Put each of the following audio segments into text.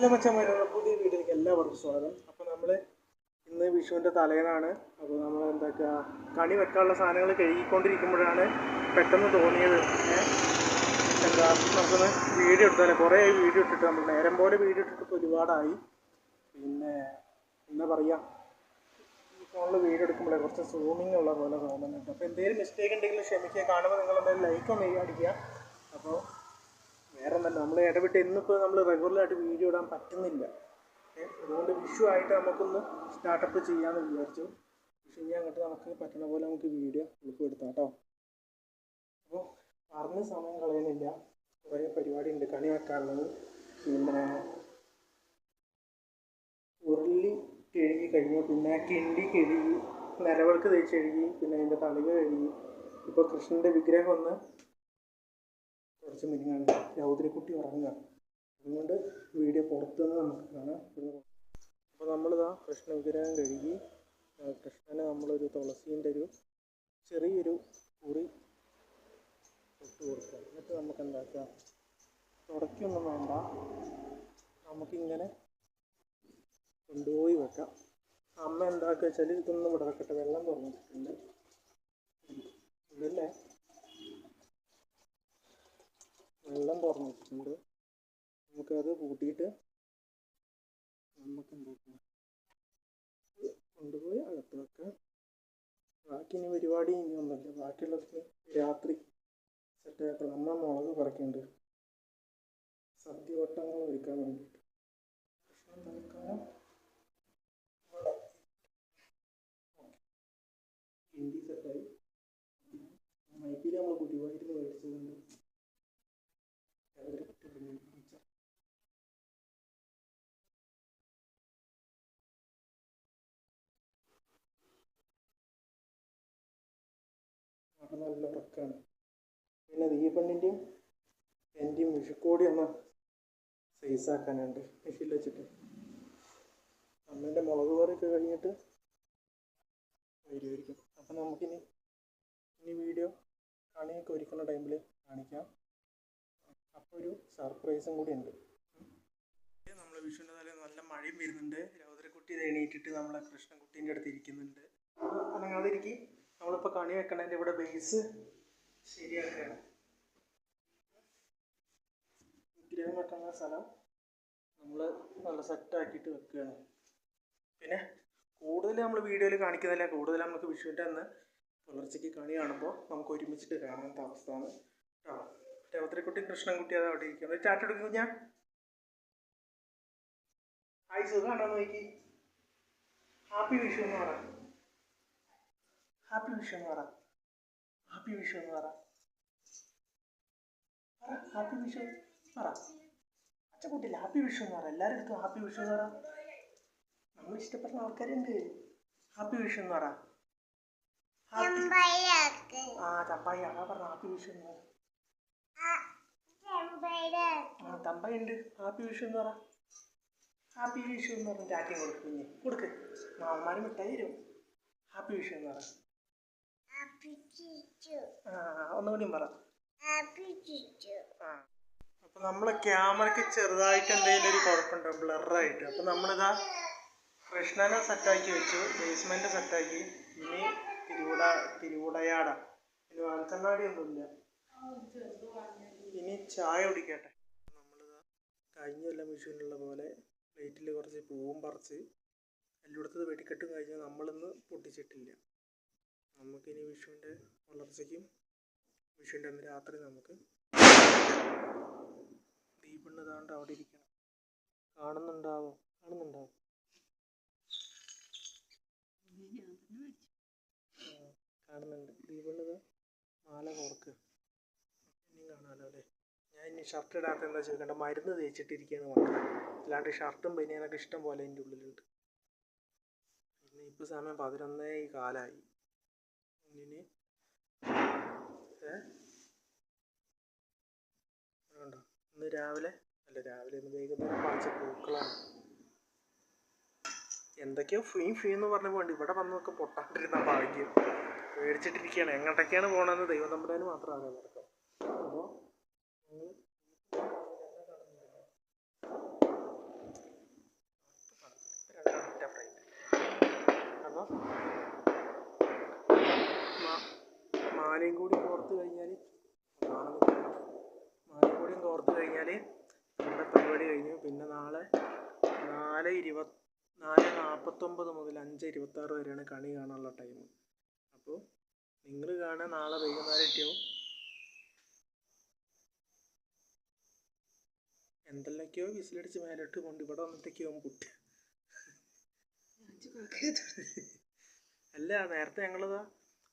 Hello മച്ചന്മാരുടെ പുതിയ വീഡിയോയിലേക്ക് എല്ലാവർക്കും സ്വാഗതം. അപ്പോൾ നമ്മൾ ഇന്ന് വിഷുവിന്റെ തലേന്നാണ്. അപ്പോൾ നമ്മൾ എന്താക്കുക കണി വെക്കാനുള്ള സാധനങ്ങൾ കഴുകിക്കൊണ്ടിരിക്കുമ്പോഴാണ് പെട്ടെന്ന് തോന്നിയത്. എന്താ നമുക്കൊന്ന് വീഡിയോ എടുത്താലേ? കുറേ വീഡിയോ ഇട്ടിട്ട് നമ്മൾ നേരം പോലെ വീഡിയോ ഇട്ടിട്ട് ഒരുപാടായി. പിന്നെ എന്താ പറയുക ഈ ഫോണിൽ വീഡിയോ എടുക്കുമ്പോഴേ കുറച്ച് സൂമിങ് ഉള്ള പോലെ തോന്നുന്നുണ്ട്. അപ്പോൾ എന്തെങ്കിലും മിസ്റ്റേക്ക് ഉണ്ടെങ്കിൽ ക്ഷമിക്കുക. കാണുമ്പോൾ നിങ്ങൾ എന്തായാലും ലൈക്ക് ഒന്ന് അടിക്കുക. അപ്പോൾ വേറെ ഒന്നല്ല നമ്മൾ ഇടപെട്ട് ഇന്നിപ്പോൾ നമ്മൾ റെഗുലറായിട്ട് വീഡിയോ ഇടാൻ പറ്റുന്നില്ല. അതുകൊണ്ട് വിഷു ആയിട്ട് നമുക്കൊന്ന് സ്റ്റാർട്ടപ്പ് ചെയ്യാമെന്ന് വിചാരിച്ചു. വിഷു ഞാൻ അങ്ങോട്ട് നമുക്ക് പറ്റുന്ന പോലെ നമുക്ക് വീഡിയോ ഉൾപ്പെടുത്താം കേട്ടോ. അപ്പോൾ പറഞ്ഞ സമയം കളയുന്നില്ല. കുറേ പരിപാടി ഉണ്ട് കണി വെക്കാനുള്ളത് പിന്നെ ഉരുളി കഴുകി കഴിഞ്ഞു. പിന്നെ കിണ്ടി കഴുകി നിലവിളക്ക് തേച്ച് കഴുകി പിന്നെ അതിന്റെ തളിക കഴുകി. ഇപ്പോൾ കൃഷ്ണന്റെ വിഗ്രഹം ഒന്ന് കുറച്ച് മിനിങ്ങാണ്. രൗദ്രക്കുട്ടി ഉറങ്ങുക. അതുകൊണ്ട് വീഡിയോ പുറത്തുനിന്ന് നമുക്ക് കാണാം. അപ്പോൾ നമ്മളിതാ കൃഷ്ണ വിഗ്രഹം കഴുകി കൃഷ്ണനെ നമ്മളൊരു തുളസീന്റെ ഒരു ചെറിയൊരു കുറി ഇട്ട് കൊടുക്കുക എന്നിട്ട് നമുക്ക് എന്താക്കാം? തുടയ്ക്കൊന്നും വേണ്ട. നമുക്കിങ്ങനെ കൊണ്ടുപോയി വെക്കാം. അമ്മ എന്താക്കുക വെച്ചാൽ ഇതൊന്നും ഇവിടെ വെക്കട്ടെ. വെള്ളം തുറന്നിട്ടുണ്ട് ഇതല്ലേ? വെള്ളം തുറന്ന് വെച്ചിട്ടുണ്ട് നമുക്കത് കൂട്ടിയിട്ട് നമുക്ക് എന്താക്കാം കൊണ്ടുപോയി അകത്ത് വെക്കാം. ബാക്കി ഇനി പരിപാടി ഇനി ഒന്നുമില്ല. ബാക്കിയുള്ളതൊക്കെ രാത്രി സെറ്റാക്കാം നമ്മൾ മുളക് പറിക്കുന്നുണ്ട് സദ്യവട്ടങ്ങൾ ഒരുക്കാൻ വേണ്ടിയിട്ട്. ഭക്ഷണം തൽക്കാലം നല്ല ഉറക്കമാണ് പിന്നെ ദീപണ്ണിന്റെയും എന്റെയും വിഷുക്കോടി ഒന്ന് സൈസാക്കാനുണ്ട് മെഷീനിൽ വെച്ചിട്ട്. അമ്മേന്റെ മുളക് കറിയൊക്കെ കഴിഞ്ഞിട്ട് വരുമായിരിക്കും അപ്പം നമുക്കിനി ഇനി വീഡിയോ കണിയൊക്കെ ഒരുക്കുന്ന ടൈമിൽ കാണിക്കാം. അപ്പോൾ ഒരു സർപ്രൈസും കൂടി ഉണ്ട്. നമ്മൾ വിഷുവിന്റെ തലേ നല്ല മഴയും വരുന്നുണ്ട്. രൗദ്രക്കുട്ടി എണീറ്റിട്ട് നമ്മളെ കൃഷ്ണൻകുട്ടീന്റെ അടുത്ത് ഇരിക്കുന്നുണ്ട്. അനങ്ങാതിരിക്കും. നമ്മളിപ്പോൾ കണി വെക്കണതിന്റെ ഇവിടെ ബേസ് ശരിയാക്കുകയാണ് വിഗ്രഹം വെക്കുന്ന സ്ഥലം നമ്മൾ നല്ല സെറ്റാക്കിയിട്ട് വെക്കുകയാണ്. പിന്നെ കൂടുതൽ നമ്മൾ വീഡിയോയിൽ കാണിക്കുന്നില്ല കൂടുതൽ നമുക്ക് വിഷുവിന്റെ അന്ന് പുലർച്ചയ്ക്ക് കണി കാണുമ്പോൾ നമുക്ക് ഒരുമിച്ചിട്ട് കാണാത്ത അവസ്ഥയാണ്. കേട്ടോ രവത്രക്കുട്ടി കൃഷ്ണൻകുട്ടി അത് അവിടെ ഇരിക്കുന്നത്. ചാറ്റ് എടുക്കും ഞാൻ ഹായ് സുഖമാണോ നോക്കി. ഹാപ്പി വിഷു എന്ന് പറ. ഹാപ്പി വിഷു എന്ന് പറ. ഹാപ്പി വിഷു എന്ന് പറ. ഹാപ്പി വിഷു പറ. അച്ഛക്കുട്ടില്ല ഹാപ്പി വിഷു എന്ന് പറ. എല്ലാവരും അടുത്തും ഹാപ്പി വിഷു എന്ന് പറ. നമ്മൾ ഇഷ്ടപ്പെടുന്ന ആൾക്കാരുണ്ട്. ഹാപ്പി വിഷു എന്ന് പറ. ആ തമ്പായി അതാ പറഞ്ഞ ഹാപ്പി വിഷു എന്ന് ആ തമ്പായി ഉണ്ട്. ഹാപ്പി വിഷു എന്ന് പറ. ഹാപ്പി വിഷു എന്ന് പറഞ്ഞ് ടാറ്റയും കൊടുക്കും കുഞ്ഞ്. കൊടുക്ക്. മാമന്മാരും മിഠായി തരും. ഹാപ്പി വിഷു എന്ന് പറ. ആ ഒന്നുകൂടിയും പറ. ആ അപ്പോൾ നമ്മളെ ക്യാമറക്ക് ചെറുതായിട്ട് എന്തെങ്കിലും ഒരു കുഴപ്പമുണ്ടോ? ബ്ലറായിട്ട്. അപ്പൊ നമ്മളിതാ കൃഷ്ണനെ സെറ്റാക്കി വെച്ചു. ബേസ്മെന്റ് സെറ്റാക്കി. ഇനി തിരുവുട തിരുവുടയാട ഇനി വാൽക്കണ്ണാടി ഒന്നുമില്ല. ഇനി ചായ കുടിക്കട്ടെ. നമ്മളിതാ കഴിഞ്ഞ കൊല്ലം വിഷുവിനുള്ള പോലെ പ്ലേറ്റിൽ കുറച്ച് പൂവും പറിച്ച് എല്ലായിടത്തത് വെടിക്കെട്ടും കഴിഞ്ഞ് നമ്മളിന്ന് പൊട്ടിച്ചിട്ടില്ല. നമുക്കിനി വിഷുവിന്റെ വളർച്ചയ്ക്കും വിഷുവിന്റെ അന്ന് രാത്രി നമുക്ക് ദീപണ്ണ് അവിടെ ഇരിക്കണം. കാണുന്നുണ്ടാവോ കാണുന്നുണ്ടാവും. കാണുന്നുണ്ട്. ദീപണ്ണിത് മാല കോർക്ക്. ഇനിയും കാണാമല്ലോ അല്ലേ? ഞാൻ ഇനി ഷർട്ട് ഇടാത്ത എന്താ ചോദിക്കണ്ട മരുന്ന് തേച്ചിട്ടിരിക്കുകയാണ് മക്കൾ അല്ലാണ്ട് ഷർട്ടും ബനിയനൊക്കെ ഇഷ്ടം പോലെ എന്റെ ഉള്ളിലുണ്ട്. പിന്നെ ഇപ്പോൾ സമയം പതിനൊന്നേ കാലായി. ഇനി കണ്ടോ ഇന്ന് രാവിലെ അല്ല രാവിലെ ഇന്ന് വൈകുന്നേരം പറിച്ച പൂക്കളാണ്. എന്തൊക്കെയോ ഫീ ഫീ എന്ന് പറഞ്ഞ പോണ്ട് ഇവിടെ വന്നൊക്കെ പൊട്ടാണ്ടിരുന്ന ഭാഗ്യം. പേടിച്ചിട്ടിരിക്കുകയാണ്. എങ്ങോട്ടൊക്കെയാണ് പോകണമെന്ന് ദൈവം തമ്പുരാന് മാത്രം അറിയാൻ നടക്കാം മാലയും കൂടി കോർത്ത് കഴിഞ്ഞാൽ മാലയും കൂടി കോർത്ത് കഴിഞ്ഞാൽ നമ്മുടെ പരിപാടി കഴിഞ്ഞു. പിന്നെ നാളെ നാല് ഇരുപത് നാല് നാൽപ്പത്തൊമ്പത് മുതൽ അഞ്ച് ഇരുപത്താറ് വരെയാണ് കണി കാണാനുള്ള ടൈം അപ്പോൾ നിങ്ങൾ കാണാൻ നാളെ വൈകുന്നേരം എത്തിയാവും എന്തെല്ലാമൊക്കെയോ വിസിലടിച്ച് മേലോട്ട് കൊണ്ട് ഇവിടെ വന്നിട്ടൊക്കെയോ കുട്ടി അല്ല നേരത്തെ ഞങ്ങളിതാ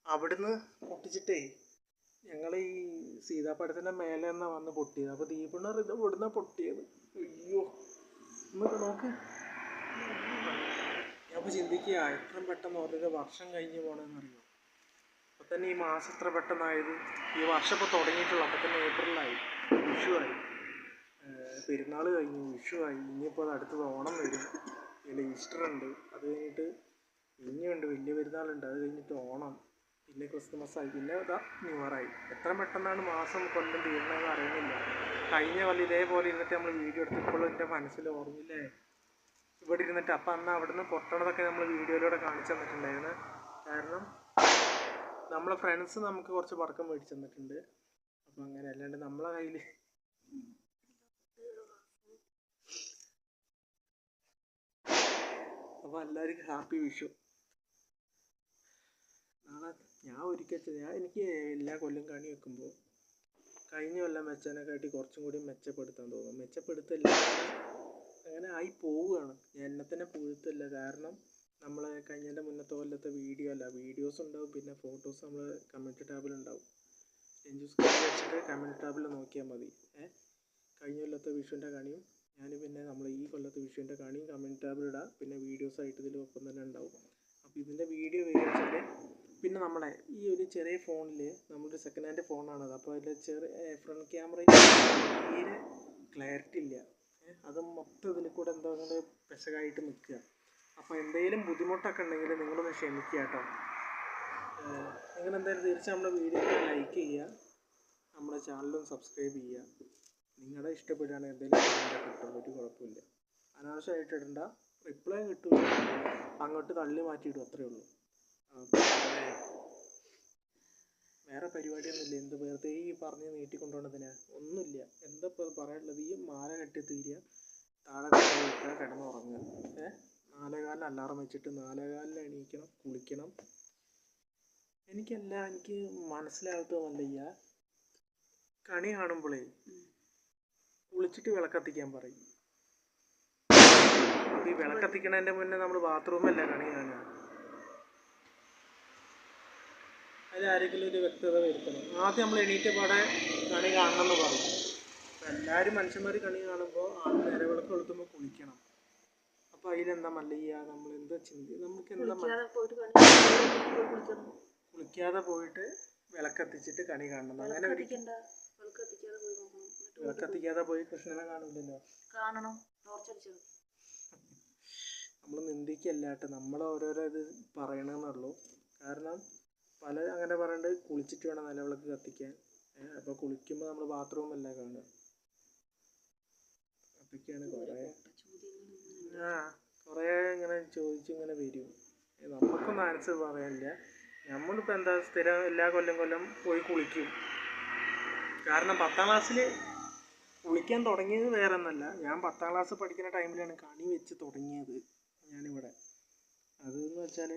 അവിടുന്ന് പൊട്ടിച്ചിട്ടേ ഞങ്ങൾ ഈ സീതാപ്പഴത്തിന്റെ മേലെ നിന്നാണ് വന്ന് പൊട്ടിയത്. അപ്പോൾ ദീപണ്ണർ ഇത് ഇവിടുന്ന പൊട്ടിയത്? അയ്യോ. എന്നൊക്കെ നോക്ക്. അപ്പോൾ ചിന്തിക്കുക എത്ര പെട്ടെന്ന് ഓരോരോ വർഷം കഴിഞ്ഞ് പോകണമെന്നറിയോ അപ്പോൾ തന്നെ ഈ മാസം എത്ര പെട്ടെന്നായത്? ഈ വർഷം ഇപ്പോൾ തുടങ്ങിയിട്ടുള്ള. അപ്പോൾ തന്നെ ഏപ്രിലായി. ആയി. പെരുന്നാൾ കഴിഞ്ഞു വിഷുവായി ഇനിയിപ്പോൾ അത് അടുത്തത് ഓണം വരും. പിന്നെ ഈസ്റ്റർ ഉണ്ട്. അത് കഴിഞ്ഞിട്ട് ഇനിയുണ്ട്. വലിയ പെരുന്നാളുണ്ട്. അത് കഴിഞ്ഞിട്ട് ഓണം. പിന്നെ ക്രിസ്മസായി പിന്നെ ഇതാ ന്യൂ എത്ര പെട്ടെന്നാണ് മാസം കൊല്ലം എന്ന് അറിയുന്നില്ല കഴിഞ്ഞ കൊല്ലം ഇതേപോലെ ഇരുന്നിട്ട് നമ്മൾ വീഡിയോ എടുത്ത് ഇപ്പോഴും എന്റെ മനസ്സിൽ ഓർമ്മയില്ലേ? ഇവിടെ ഇരുന്നിട്ട് അപ്പം അന്ന് അവിടുന്ന് പൊട്ടണതൊക്കെ നമ്മൾ വീഡിയോയിലൂടെ കാണിച്ചു തന്നിട്ടുണ്ടായിരുന്നു. കാരണം നമ്മളെ ഫ്രണ്ട്സ് നമുക്ക് കുറച്ച് പടക്കം മേടിച്ചു തന്നിട്ടുണ്ട്. അപ്പം അങ്ങനെ അല്ലാണ്ട് നമ്മളെ കയ്യിൽ അപ്പോൾ എല്ലാവർക്കും ഹാപ്പി വിഷു. നാളെ ഞാൻ ഒരിക്കൽ ഞാൻ എനിക്ക് എല്ലാ കൊല്ലം കണി വെക്കുമ്പോൾ കഴിഞ്ഞ കൊല്ലം വെച്ചതിനെക്കാട്ടി കുറച്ചും കൂടി മെച്ചപ്പെടുത്താൻ തോന്നും. മെച്ചപ്പെടുത്തില്ല അങ്ങനെ ആയി പോവുകയാണ്. എന്നെ തന്നെ പുഴുത്തല്ല കാരണം നമ്മൾ കഴിഞ്ഞതിന്റെ മുന്നത്തെ കൊല്ലത്തെ വീഡിയോ അല്ല. വീഡിയോസ് ഉണ്ടാവും. പിന്നെ ഫോട്ടോസ് നമ്മൾ കമന്റ് ടാബിൽ ഉണ്ടാവും. എൻജു സ്ക്രീൻ വെച്ചിട്ട് കമന്റ് ടാബിൽ നോക്കിയാൽ മതി. ഏഹ് കഴിഞ്ഞ കൊല്ലത്തെ വിഷുവിന്റെ കണിയും ഞാൻ പിന്നെ നമ്മൾ ഈ കൊല്ലത്തെ വിഷുവിന്റെ കണിയും കമന്റ് ടാബിൽ ഇടാം. പിന്നെ വീഡിയോസ് ആയിട്ട് ഇതിൽ ഒപ്പം തന്നെ ഉണ്ടാവും. അപ്പോൾ ഇതിന്റെ വീഡിയോ വെച്ചാൽ പിന്നെ നമ്മളെ ഈ ഒരു ചെറിയ ഫോണിൽ നമ്മളൊരു സെക്കൻഡ് ഹാൻഡ് ഫോണാണത്. അപ്പോൾ അതിൽ ചെറിയ ഫ്രണ്ട് ക്യാമറ തീരെ ക്ലാരിറ്റി ഇല്ല. അത് മൊത്തം ഇതിൽ കൂടെ എന്തോ പറയുക പെശകായിട്ട് നിൽക്കുക അപ്പോൾ എന്തെങ്കിലും ബുദ്ധിമുട്ടൊക്കെ ഉണ്ടെങ്കിൽ നിങ്ങളൊന്ന് ക്ഷമിക്കുക കേട്ടോ നിങ്ങൾ എന്തായാലും തീർച്ചയായും നമ്മുടെ വീഡിയോ ലൈക്ക് ചെയ്യുക നമ്മുടെ ചാനലും സബ്സ്ക്രൈബ് ചെയ്യുക നിങ്ങളെ ഇഷ്ടപ്പെടുകയാണെങ്കിൽ എന്തെങ്കിലും കിട്ടും ഒരു കുഴപ്പമില്ല. അനാവശ്യമായിട്ട് ഇടണ്ട. റിപ്ലൈ കിട്ടും അങ്ങോട്ട് തള്ളി മാറ്റിയിടും അത്രയേ ഉള്ളൂ. അപ്പോൾ വേറെ പരിപാടിയൊന്നുമില്ല. എന്ത് വെറുതെ ഈ പറഞ്ഞ് നീട്ടിക്കൊണ്ടുപോകണതിന് ഒന്നുമില്ല. എന്താ ഇപ്പോൾ പറയാനുള്ളത്? ഈ മാല കെട്ടി തീരുക താഴെ കിടന്ന് വെക്കുക കിടന്നുറങ്ങുക ഏ? നാലേകാലിന് അലാറം വെച്ചിട്ട് നാലേകാലിന് എണീക്കണം കുളിക്കണം. എനിക്കല്ല എനിക്ക് മനസ്സിലാകത്തൊന്നുമില്ല കണി കാണുമ്പോഴേ കുളിച്ചിട്ട് വിളക്കത്തിക്കാൻ പറയും. ഈ വിളക്കത്തിക്കണതിന്റെ മുന്നേ നമ്മൾ ബാത്റൂമല്ല കണി കാണുക? അതിൽ ആരെങ്കിലും ഒരു വ്യക്തത വരുത്തണം. ആദ്യം നമ്മൾ എണീറ്റ പാടെ കണി കാണണം എന്ന് പറയും അപ്പം എല്ലാവരും മനുഷ്യന്മാർ കണി കാണുമ്പോൾ ആ നേരെ വിളക്ക് കൊളുത്തുമ്പോൾ കുളിക്കണം. അപ്പോൾ അതിലെന്താ മല്ലയ്യ? നമ്മൾ എന്താ ചിന്തി നമുക്ക് എന്താ കുളിക്കാതെ പോയിട്ട് വിളക്കത്തിച്ചിട്ട് കണി കാണണം. അങ്ങനെ വിളക്കത്തിക്കാതെ പോയി കൃഷ്ണനെ കാണില്ലല്ലോ കാണണം. നമ്മൾ നിന്ദിക്കല്ലാട്ട് നമ്മൾ ഓരോരോ ഇത് പറയണമെന്നുള്ളൂ കാരണം പല അങ്ങനെ പറയുന്നുണ്ട് കുളിച്ചിട്ട് വേണം നിലവിളക്ക് കത്തിക്കാൻ. അപ്പോൾ കുളിക്കുമ്പോൾ നമ്മൾ ബാത്റൂമല്ല കാണുക. അതൊക്കെയാണ് കുറേ ആ കുറേ ഇങ്ങനെ ചോദിച്ചു ഇങ്ങനെ വരും. നമുക്കൊന്നും ആൻസർ പറയാനില്ല. നമ്മളിപ്പോൾ എന്താ സ്ഥിരം എല്ലാ കൊല്ലം കൊല്ലം പോയി കുളിക്കും. കാരണം പത്താം ക്ലാസ്സിൽ കുളിക്കാൻ തുടങ്ങിയത് വേറെ ഒന്നല്ല ഞാൻ പത്താം ക്ലാസ് പഠിക്കുന്ന ടൈമിലാണ് കണി വെച്ച് തുടങ്ങിയത് ഞാനിവിടെ. അതെന്ന് വെച്ചാൽ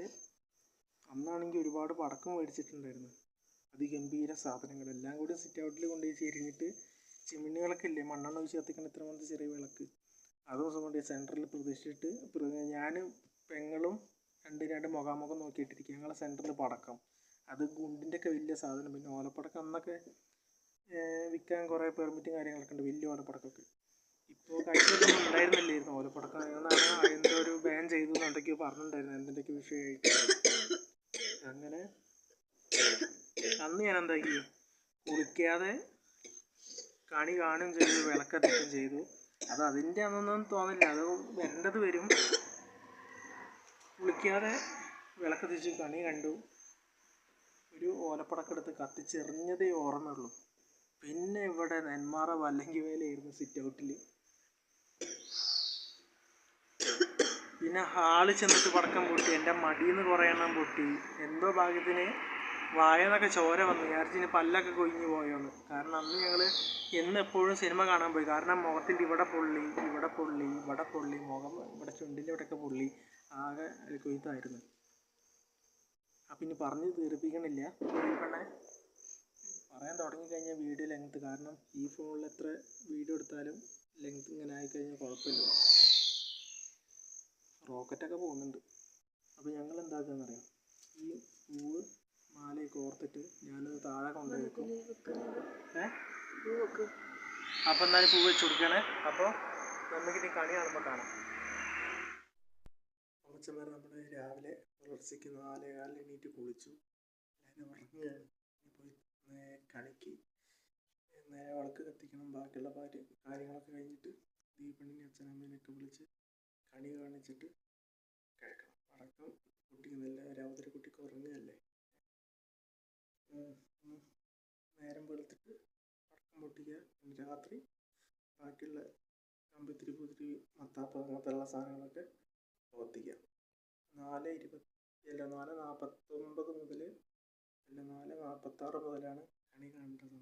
അന്നാണെങ്കിൽ ഒരുപാട് പടക്കം മേടിച്ചിട്ടുണ്ടായിരുന്നു. അതിഗംഭീര സാധനങ്ങൾ. എല്ലാം കൂടി സിറ്റ് ഔട്ടിൽ കൊണ്ടുപോയി ചെരിഞ്ഞിട്ട് ചിമ്മിണികളൊക്കെ ഇല്ലേ? മണ്ണെണ്ണ ഒഴിച്ച് കത്തിക്കുന്ന ഇത്ര മതി ചെറിയ വിളക്ക്. അത് ദിവസം കൊണ്ട് സെന്ററിൽ പ്രതീക്ഷിച്ചിട്ട് ഞാൻ പെങ്ങളും രണ്ട് രണ്ട് മുഖാമുഖം നോക്കിയിട്ടിരിക്കും. ഞങ്ങളെ സെന്ററിൽ പടക്കം. അത് ഗുണ്ടിന്റെ ഒക്കെ വലിയ സാധനം. പിന്നെ ഓലപ്പടക്കം അന്നൊക്കെ വിൽക്കാൻ കുറേ പെർമിറ്റും കാര്യങ്ങളൊക്കെ ഉണ്ട്. വലിയ ഓലപ്പടക്കമൊക്കെ. ഇപ്പോൾ കഴിഞ്ഞതൊന്നും ഉണ്ടായിരുന്നില്ലായിരുന്നു ഓലപ്പടക്കം. എന്നാണ് അതിന്റെ ഒരു ബാൻ ചെയ്തു എന്നുണ്ടെങ്കിൽ പറഞ്ഞിട്ടുണ്ടായിരുന്നു. എന്തിന്റെയൊക്കെ വിഷയമായിട്ട്. അങ്ങനെ അന്ന് ഞാൻ എന്താക്കി കുളിക്കാതെ കണി കാണുകയും ചെയ്തു വിളക്കത്തും ചെയ്തു. അത് അതിന്റെ അന്നൊന്നും തോന്നില്ല. അത് വരേണ്ടത് വരും. കുളിക്കാതെ വിളക്കത്തിച്ച് കണി കണ്ടു. ഒരു ഓലപ്പടക്കെടുത്ത് കത്തിച്ചെറിഞ്ഞതേ ഓർമ്മയുള്ളൂ. പിന്നെ ഇവിടെ നെന്മാറ വല്ലങ്കി വേലയായിരുന്നു സിറ്റ് ഔട്ടിൽ പിന്നെ ഹാളിൽ ചെന്നിട്ട് പടക്കം പൊട്ടി എന്റെ മടിയിൽ നിന്ന് കുറേ എണ്ണം പൊട്ടി. എന്തോ ഭാഗ്യത്തിന് വായന്നൊക്കെ ചോര വന്നു. ഞാൻ പല്ലൊക്കെ കൊഴിഞ്ഞു പോയോന്ന്. കാരണം അന്ന് ഞങ്ങൾ എന്ന് എപ്പോഴും സിനിമ കാണാൻ പോയി. കാരണം മുഖത്തിന്റെ ഇവിടെ പൊള്ളി ഇവിടെ പൊള്ളി ഇവിടെ പൊള്ളി മുഖം ഇവിടെ ചുണ്ടിന്റെ ഇവിടെയൊക്കെ പൊള്ളി. ആകെ കൊയ്ത്തായിരുന്നു. അപ്പം ഇനി പറഞ്ഞ് തീർപ്പിക്കണില്ല. പെണ്ണെ പറയാൻ തുടങ്ങിക്കഴിഞ്ഞാൽ വീഡിയോ ലെങ്ത് കാരണം ഈ ഫോണിൽ എത്ര വീഡിയോ എടുത്താലും ലെങ്ത് ഇങ്ങനെ ആയിക്കഴിഞ്ഞാൽ കുഴപ്പമില്ല. റോക്കറ്റൊക്കെ പോകുന്നുണ്ട്. അപ്പോൾ ഞങ്ങൾ എന്താക്കാന്ന് അറിയോ ഈ പൂവ് മാലയൊക്കെ ഓർത്തിട്ട് ഞാനത് താഴെ കൊണ്ടുപോയി വെക്കും. ഏ? പൂ അപ്പോൾ എന്തായാലും പൂവ് വെച്ച് കൊടുക്കണേ. അപ്പോൾ നമുക്കിനി കണി കാണുമ്പോൾ കാണാം. അമ്മച്ചന്മാർ നമ്മൾ രാവിലെ പുലർച്ചയ്ക്ക് നാലേ കാലിൽ എണീറ്റ് കുളിച്ചു. എല്ലാവരും പോയി നേരെ കണിക്ക് നേരെ വിളക്ക് കത്തിക്കണം. ബാക്കിയുള്ള പാര് കാര്യങ്ങളൊക്കെ കഴിഞ്ഞിട്ട് ദീപണ്ണിനെ അച്ഛനമ്മേനെയൊക്കെ വിളിച്ച് കണി കാണിച്ചിട്ട് കഴിക്കണം അടക്കം കുട്ടിക്കുന്നില്ല രാവിലെ കുട്ടിക്ക് ഉറങ്ങുകയല്ലേ. നേരം വെളുത്തിട്ട് പടക്കം പൊട്ടിക്കുക. രാത്രി ബാക്കിയുള്ള കമ്പിത്തിരി പുതിരി മത്താപ്പ അങ്ങനത്തെയുള്ള സാധനങ്ങളൊക്കെ പ്രവർത്തിക്കുക. നാല് ഇരുപത്തി അല്ല നാല് നാൽപ്പത്തൊമ്പത് മുതൽ അല്ല നാല് നാൽപ്പത്താറ് മുതലാണ് കണി കാണേണ്ടത്.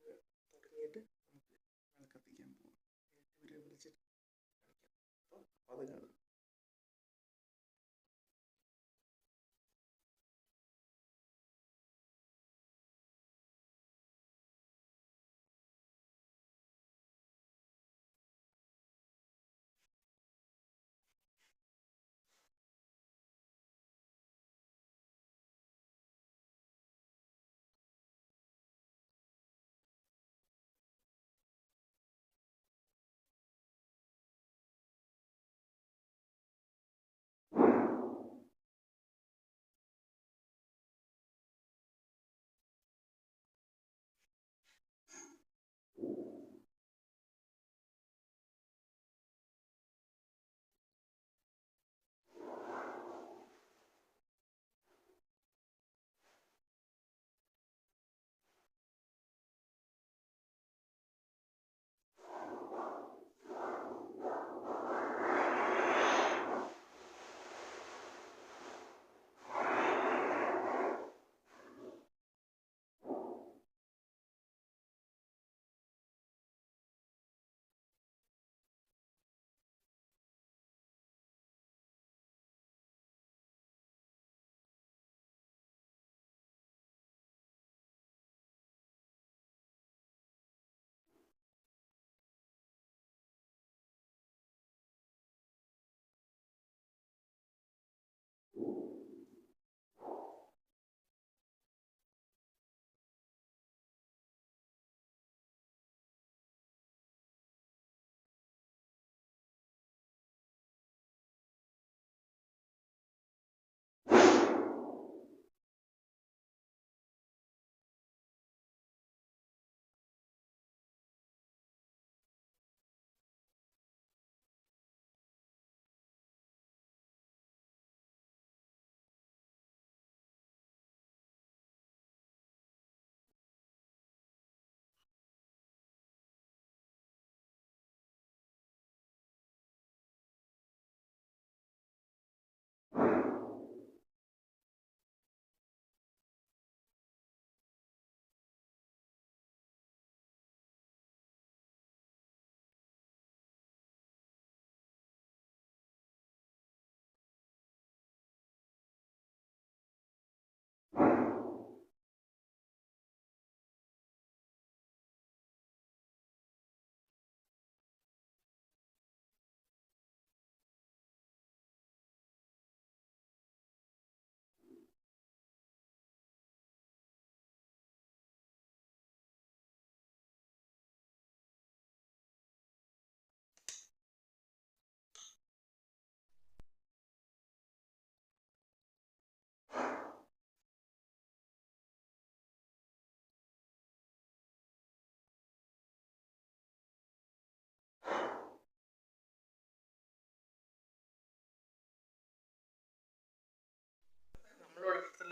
അത് തുടങ്ങിയിട്ട് നമുക്ക് വിളക്കത്തിക്കാൻ പോകും ഇവരെ വിളിച്ചിട്ട് കളിക്കാം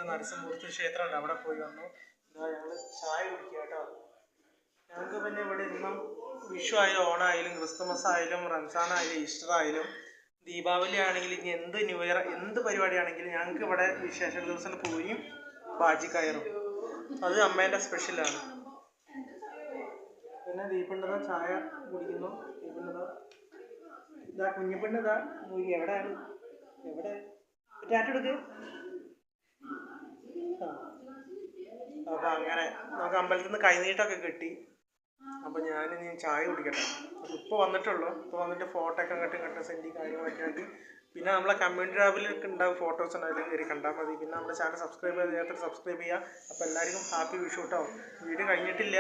നരസിംഹമൂർത്തി ക്ഷേത്രമുണ്ട് അവിടെ പോയി വന്നു. എന്താ ഞങ്ങൾ ചായ കുടിക്കുക കേട്ടോ. ഞങ്ങൾക്ക് പിന്നെ ഇവിടെ ഇന്നും വിഷു ആയാലും ഓണായാലും ക്രിസ്തുമസ് ആയാലും റംസാൻ ആയാലും ഈസ്റ്റർ ആയാലും ദീപാവലി ആണെങ്കിലും ഇനി എന്ത് ന്യൂ ഇയർ എന്ത് പരിപാടി ആണെങ്കിലും ഞങ്ങൾക്ക് ഇവിടെ വിശേഷ ദിവസം പൂരിയും ബാജി കയറും അത് അമ്മേന്റെ സ്പെഷ്യലാണ് പിന്നെ ദീപിണ്ടത ചായ കുടിക്കുന്നു. ദീപിണ്ടത ഇതാ എവിടെയാണ്? എവിടെ? ടാറ്റെടുക്ക് ആ അപ്പോൾ അങ്ങനെ നമുക്ക് അമ്പലത്തിൽ നിന്ന് കൈനീട്ടമൊക്കെ കിട്ടി. അപ്പോൾ ഞാൻ ഇനി ചായ കുടിക്കട്ടെ. അപ്പോൾ ഇപ്പോൾ വന്നിട്ടുള്ളൂ. ഇപ്പോൾ വന്നിട്ട് ഫോട്ടോ ഒക്കെ അങ്ങോട്ടും ഇങ്ങോട്ടും സെൻഡി കാര്യങ്ങളൊക്കെ ആക്കി പിന്നെ നമ്മളെ കമ്മ്യൂണിറ്റി ടാബിലൊക്കെ ഉണ്ടാവും ഫോട്ടോസ് ഉണ്ടായാലും കയറി കണ്ടാൽ മതി. പിന്നെ നമ്മുടെ ചാനൽ സബ്സ്ക്രൈബ് ചെയ്യാത്ത സബ്സ്ക്രൈബ് ചെയ്യുക അപ്പോൾ എല്ലാവർക്കും ഹാപ്പി വിഷു കേട്ടോ വീഡിയോ കഴിഞ്ഞിട്ടില്ല.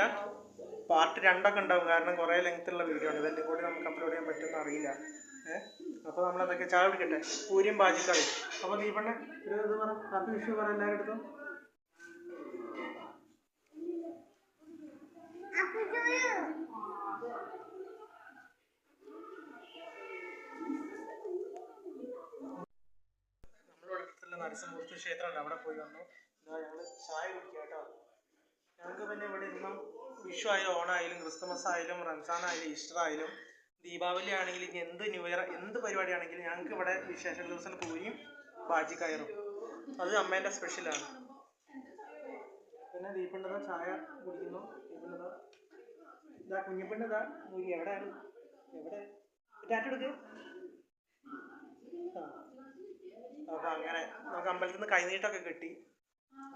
പാർട്ട് രണ്ടൊക്കെ ഉണ്ടാവും. കാരണം കുറേ ലെങ്ത് ഉള്ള വീഡിയോ ആണ്. ഇതെല്ലാം കൂടി നമുക്ക് അപ്ലോഡ് ചെയ്യാൻ പറ്റുമെന്ന് അറിയില്ല. ഏഹ് അപ്പോൾ നമ്മളതൊക്കെ ചായ കുടിക്കട്ടെ. പൂരിയും ബാജിക്കറി അപ്പോൾ ദീപണ്ണ ഒരു ഇത് പറ. ഹാപ്പി വിഷു പറ എല്ലാവരുടെ അടുത്തും നമ്മുടെ അടുത്തുള്ള കുറച്ച് ക്ഷേത്രമുണ്ട്. അവിടെ പോയി വന്നു. എന്നാൽ ഞങ്ങൾ ചായ കുടിക്കുക ഞങ്ങൾക്ക് പിന്നെ ഇവിടെ ഇന്നും വിഷു ആയാലും ഓണായാലും ക്രിസ്തുമസ് ആയാലും റംസാൻ ആയാലും ഈസ്റ്റർ ആയാലും ദീപാവലി ആണെങ്കിലും ഇനി എന്ത് ന്യൂ ഇയർ എന്ത് പരിപാടി ആണെങ്കിലും ഞങ്ങൾക്ക് ഇവിടെ വിശേഷ ദിവസം പോയി ബാജി കയറും. അത് അമ്മേന്റെ സ്പെഷ്യലാണ് പിന്നെ ദീപണ്ണത ചായ കുടിക്കുന്നു. ദീപണ്ണത ഇതാ കുഞ്ഞിപ്പെണ്ണതാ മൂരി. എവിടെയാണ്? എവിടെ? ടാറ്റെടുക്ക് ആ. അപ്പോൾ അങ്ങനെ നമുക്ക് അമ്പലത്തിൽ നിന്ന് കൈനീട്ടമൊക്കെ കിട്ടി.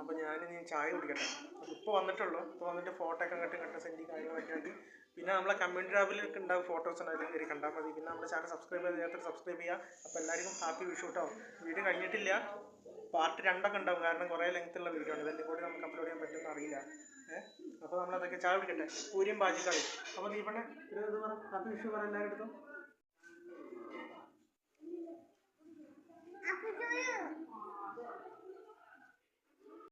അപ്പോൾ ഞാൻ ഇനി ചായ കുടിക്കട്ടെ. ഇപ്പൊ ഇപ്പോൾ വന്നിട്ടുള്ളൂ. ഇപ്പോൾ വന്നിട്ട് ഫോട്ടോ ഒക്കെ അങ്ങോട്ടും ഇങ്ങോട്ടും സെൻഡി കാര്യങ്ങളൊക്കെ ആക്കി പിന്നെ നമ്മളെ കമ്മ്യൂണിറ്റി ടാബിലൊക്കെ ഉണ്ടാവും ഫോട്ടോസ് ഉണ്ടായാലും കയറി കണ്ടാൽ മതി. പിന്നെ നമ്മുടെ ചാനൽ സബ്സ്ക്രൈബ് ചെയ്യാത്ത സബ്സ്ക്രൈബ് ചെയ്യുക അപ്പോൾ എല്ലാവർക്കും ഹാപ്പി വിഷു കേട്ടോ വീഡിയോ കഴിഞ്ഞിട്ടില്ല. പാർട്ട് രണ്ടൊക്കെ ഉണ്ടാവും. കാരണം കുറേ ലെങ്ത് ഉള്ള വീഡിയോ ആണ് ഇതെല്ലാം കൂടി നമുക്ക് അപ്ലോഡ് ചെയ്യാൻ പറ്റുമെന്ന് അറിയില്ല. ഏഹ് അപ്പോൾ നമ്മളതൊക്കെ ചായ കുടിക്കട്ടെ. പൂരിയും ബാജിക്കറി അപ്പോൾ നീ ഒരു ഇത് പറ. ഹാപ്പി വിഷു പറ എല്ലാവരുടെ അടുത്തും.